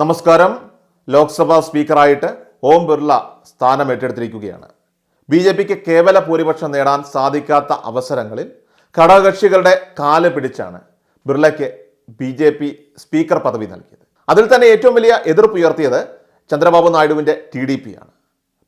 നമസ്കാരം. ലോക്സഭാ സ്പീക്കറായിട്ട് ഓം ബിർള സ്ഥാനം ഏറ്റെടുത്തിരിക്കുകയാണ്. B J പിക്ക് കേവല ഭൂരിപക്ഷം നേടാൻ സാധിക്കാത്ത അവസരങ്ങളിൽ ഘടകകക്ഷികളുടെ കാൽ പിടിച്ചാണ് ബിർളയ്ക്ക് ബി ജെ പി സ്പീക്കർ പദവി നൽകിയത്. അതിൽ തന്നെ ഏറ്റവും വലിയ എതിർപ്പ് ഉയർത്തിയത് ചന്ദ്രബാബു നായിഡുവിന്റെ ടി ഡി പി ആണ്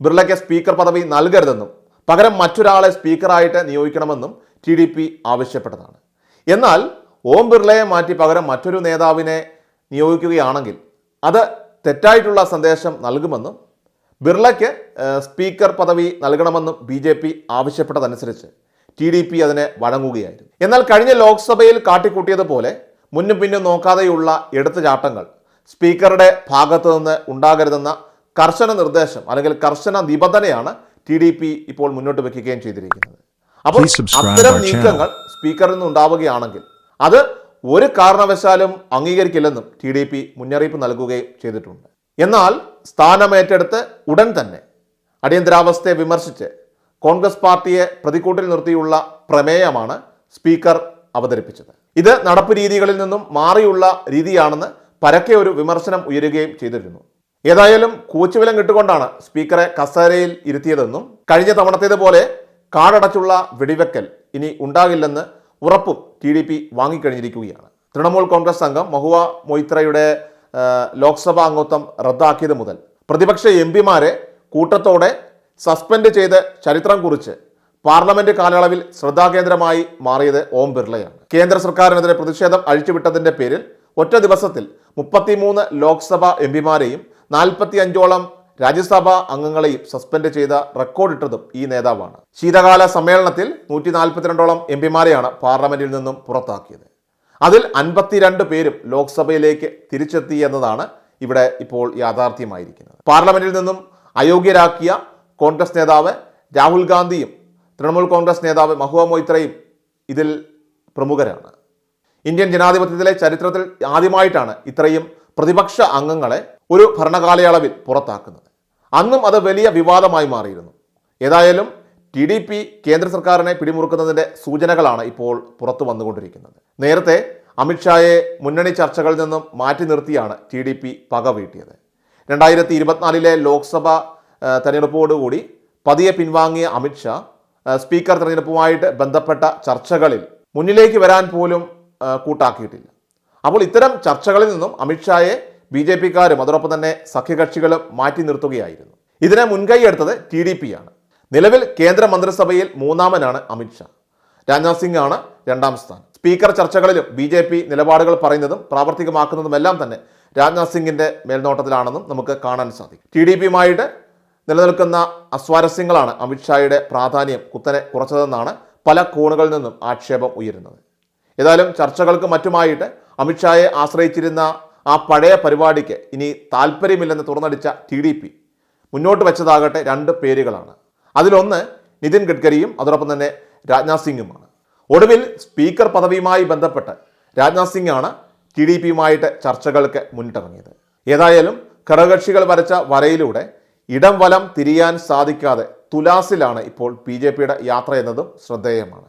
ബിർളയ്ക്ക് സ്പീക്കർ പദവി നൽകരുതെന്നും പകരം മറ്റൊരാളെ സ്പീക്കറായിട്ട് നിയോഗിക്കണമെന്നും ടി ഡി പി ആവശ്യപ്പെട്ടതാണ്. എന്നാൽ ഓം ബിർളയെ മാറ്റി പകരം മറ്റൊരു നേതാവിനെ നിയോഗിക്കുകയാണെങ്കിൽ അത് തെറ്റായിട്ടുള്ള സന്ദേശം നൽകുമെന്നും ബിർളയ്ക്ക് സ്പീക്കർ പദവി നൽകണമെന്നും ബി ജെ പി ആവശ്യപ്പെട്ടതനുസരിച്ച് ടി ഡി പി അതിനെ വഴങ്ങുകയായിരുന്നു. എന്നാൽ കഴിഞ്ഞ ലോക്സഭയിൽ കാട്ടിക്കൂട്ടിയതുപോലെ മുന്നും പിന്നും നോക്കാതെയുള്ള എടുത്തുചാട്ടങ്ങൾ സ്പീക്കറുടെ ഭാഗത്തു നിന്ന് ഉണ്ടാകരുതെന്ന കർശന നിർദ്ദേശം അല്ലെങ്കിൽ കർശന നിബന്ധനയാണ് ടി ഡി പി ഇപ്പോൾ മുന്നോട്ട് വയ്ക്കുകയും ചെയ്തിരിക്കുന്നത്. അപ്പോൾ അത്തരം നീക്കങ്ങൾ സ്പീക്കറിൽ നിന്ന് ഉണ്ടാവുകയാണെങ്കിൽ അത് ഒരു കാരണവശാലും അംഗീകരിക്കില്ലെന്നും ടി ഡി പി മുന്നറിയിപ്പ് നൽകുകയും ചെയ്തിട്ടുണ്ട്. എന്നാൽ സ്ഥാനമേറ്റെടുത്ത് ഉടൻ തന്നെ അടിയന്തരാവസ്ഥയെ വിമർശിച്ച് കോൺഗ്രസ് പാർട്ടിയെ പ്രതിക്കൂട്ടിൽ നിർത്തിയുള്ള പ്രമേയമാണ് സ്പീക്കർ അവതരിപ്പിച്ചത്. ഇത് നടപ്പ് രീതികളിൽ നിന്നും മാറിയുള്ള രീതിയാണെന്ന് പരക്കെ ഒരു വിമർശനം ഉയരുകയും ചെയ്തിരുന്നു. ഏതായാലും കൂച്ചുവിലം കിട്ടുകൊണ്ടാണ് സ്പീക്കറെ കസേരയിൽ ഇരുത്തിയതെന്നും കഴിഞ്ഞ തവണത്തേതുപോലെ കാടടച്ചുള്ള വെടിവെക്കൽ ഇനി ഉണ്ടാകില്ലെന്ന് ഉറപ്പും ടി ഡി പി വാങ്ങിക്കഴിഞ്ഞിരിക്കുകയാണ്. തൃണമൂൽ കോൺഗ്രസ് അംഗം മഹുവ മൊയ്ത്രയുടെ ലോക്സഭാ അംഗത്വം റദ്ദാക്കിയത് മുതൽ പ്രതിപക്ഷ എം പിമാരെ കൂട്ടത്തോടെ സസ്പെൻഡ് ചെയ്ത് ചരിത്രം കുറിച്ച് പാർലമെന്റ് കാലയളവിൽ ശ്രദ്ധാകേന്ദ്രമായി മാറിയത് ഓം ബിർളയാണ്. കേന്ദ്ര സർക്കാരിനെതിരെ പ്രതിഷേധം അഴിച്ചുവിട്ടതിന്റെ പേരിൽ ഒറ്റ ദിവസത്തിൽ മുപ്പത്തിമൂന്ന് ലോക്സഭാ എം പിമാരെയും നാൽപ്പത്തി അഞ്ചോളം രാജ്യസഭാ അംഗങ്ങളെയും സസ്പെൻഡ് ചെയ്ത റെക്കോർഡിട്ടതും ഈ നേതാവാണ്. ശീതകാല സമ്മേളനത്തിൽ നൂറ്റി നാൽപ്പത്തിരണ്ടോളം എം പിമാരെയാണ് പാർലമെന്റിൽ നിന്നും പുറത്താക്കിയത്. അതിൽ അൻപത്തിരണ്ട് പേരും ലോക്സഭയിലേക്ക് തിരിച്ചെത്തി എന്നതാണ് ഇവിടെ ഇപ്പോൾ യാഥാർത്ഥ്യമായിരിക്കുന്നത്. പാർലമെന്റിൽ നിന്നും അയോഗ്യരാക്കിയ കോൺഗ്രസ് നേതാവ് രാഹുൽ ഗാന്ധിയും തൃണമൂൽ കോൺഗ്രസ് നേതാവ് മഹുവ മൊയ്ത്രയും ഇതിൽ പ്രമുഖരാണ്. ഇന്ത്യൻ ജനാധിപത്യത്തിലെ ചരിത്രത്തിൽ ആദ്യമായിട്ടാണ് ഇത്രയും പ്രതിപക്ഷ അംഗങ്ങളെ ഒരു ഭരണകാലയളവിൽ പുറത്താക്കുന്നത്. അന്നും അത് വലിയ വിവാദമായി മാറിയിരുന്നു. ഏതായാലും ടി ഡി പി കേന്ദ്ര സർക്കാരിനെ പിടിമുറുക്കുന്നതിന്റെ സൂചനകളാണ് ഇപ്പോൾ പുറത്തു വന്നുകൊണ്ടിരിക്കുന്നത്. നേരത്തെ അമിത്ഷായെ മുന്നണി ചർച്ചകളിൽ നിന്നും മാറ്റി നിർത്തിയാണ് ടി ഡി പി പക വീട്ടിയത്. രണ്ടായിരത്തി ഇരുപത്തിനാലിലെ ലോക്സഭ തെരഞ്ഞെടുപ്പോടുകൂടി പതിയെ പിൻവാങ്ങിയ അമിത്ഷാ സ്പീക്കർ തെരഞ്ഞെടുപ്പുമായിട്ട് ബന്ധപ്പെട്ട ചർച്ചകളിൽ മുന്നിലേക്ക് വരാൻ പോലും കൂട്ടാക്കിയിട്ടില്ല. അപ്പോൾ ഇത്തരം ചർച്ചകളിൽ നിന്നും അമിത്ഷായെ ബി ജെ പിക്കാരും അതോടൊപ്പം തന്നെ സഖ്യകക്ഷികളും മാറ്റി നിർത്തുകയായിരുന്നു. ഇതിനെ മുൻകൈയെടുത്തത് ടി ഡി പി ആണ് നിലവിൽ കേന്ദ്ര മന്ത്രിസഭയിൽ മൂന്നാമനാണ് അമിത്ഷാ രാജ്നാഥ് സിംഗ് ആണ് രണ്ടാം സ്ഥാനം. സ്പീക്കർ ചർച്ചകളിലും ബി ജെ പി നിലപാടുകൾ പറയുന്നതും പ്രാവർത്തികമാക്കുന്നതുമെല്ലാം തന്നെ രാജ്നാഥ് സിംഗിന്റെ മേൽനോട്ടത്തിലാണെന്നും നമുക്ക് കാണാൻ സാധിക്കും. ടി ഡി പിയുമായിട്ട് നിലനിൽക്കുന്ന അസ്വാരസ്യങ്ങളാണ് അമിത്ഷായുടെ പ്രാധാന്യം കുത്തനെ കുറച്ചതെന്നാണ് പല കോണുകളിൽ നിന്നും ആക്ഷേപം ഉയരുന്നത്. ഏതായാലും ചർച്ചകൾക്ക് മറ്റുമായിട്ട് അമിത്ഷായെ ആശ്രയിച്ചിരുന്ന ആ പഴയ പരിപാടിക്ക് ഇനി താല്പര്യമില്ലെന്ന് തുറന്നടിച്ച ടി ഡി പി മുന്നോട്ട് വെച്ചതാകട്ടെ രണ്ട് പേരുകളാണ്. അതിലൊന്ന് നിതിൻ ഗഡ്കരിയും അതോടൊപ്പം തന്നെ രാജ്നാഥ് സിംഗുമാണ്. ഒടുവിൽ സ്പീക്കർ പദവിയുമായി ബന്ധപ്പെട്ട് രാജ്നാഥ് സിംഗാണ് ടി ഡി പിയുമായിട്ട് ചർച്ചകൾക്ക് മുന്നിട്ടിറങ്ങിയത്. ഏതായാലും ഘടകകക്ഷികൾ വരച്ച വരയിലൂടെ ഇടം വലം തിരിയാൻ സാധിക്കാതെ തുലാസിലാണ് ഇപ്പോൾ ബി ജെ പിയുടെ യാത്ര എന്നതും ശ്രദ്ധേയമാണ്.